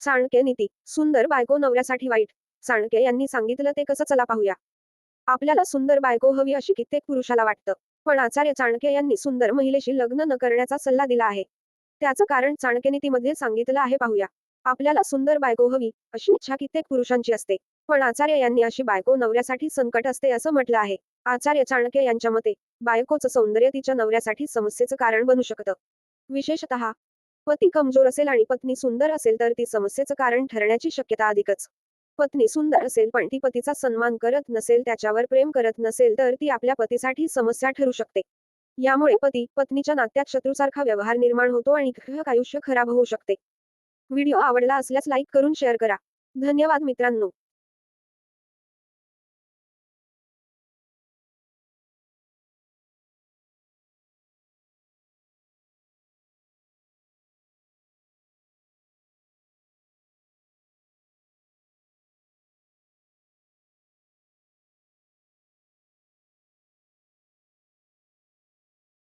चाणक्य नीती सुंदर बायको नवऱ्यासाठी वाईट. चाणक्य यांनी सांगितलं ते कसं चला पाहूया. आपल्याला सुंदर बायको हवी अशी कित्येक पुरुषाला वाटतं. पण आचार्य चाणक्य यांनी सुंदर महिलेशी लग्न न करण्याचा सल्ला दिला आहे. त्याचं कारण चाणक्यनीतीमध्ये सांगितलं आहे पाहूया. आपल्याला सुंदर बायको हवी अशी इच्छा कित्येक पुरुषांची असते. पण आचार्य यांनी अशी बायको नवऱ्यासाठी संकट असते असं म्हटलं आहे. आचार्य चाणक्य यांच्या मते बायकोचं सौंदर्य तिच्या नवऱ्यासाठी समस्येचं कारण बनू शकतं. विशेषतः पती कमजोर असेल आणि पत्नी सुंदर असेल तर ती समस्येचं कारण ठरण्याची शक्यता अधिकच. पत्नी सुंदर असेल पण ती पतीचा सन्मान करत नसेल त्याच्यावर प्रेम करत नसेल तर ती आपल्या पतीसाठी समस्या ठरू शकते. यामुळे पती पत्नीच्या नात्यात शत्रूसारखा व्यवहार निर्माण होतो आणि घरक आयुष्य खराब होऊ शकते. व्हिडिओ आवडला असल्यास लाईक करून शेअर करा. धन्यवाद मित्रांनो.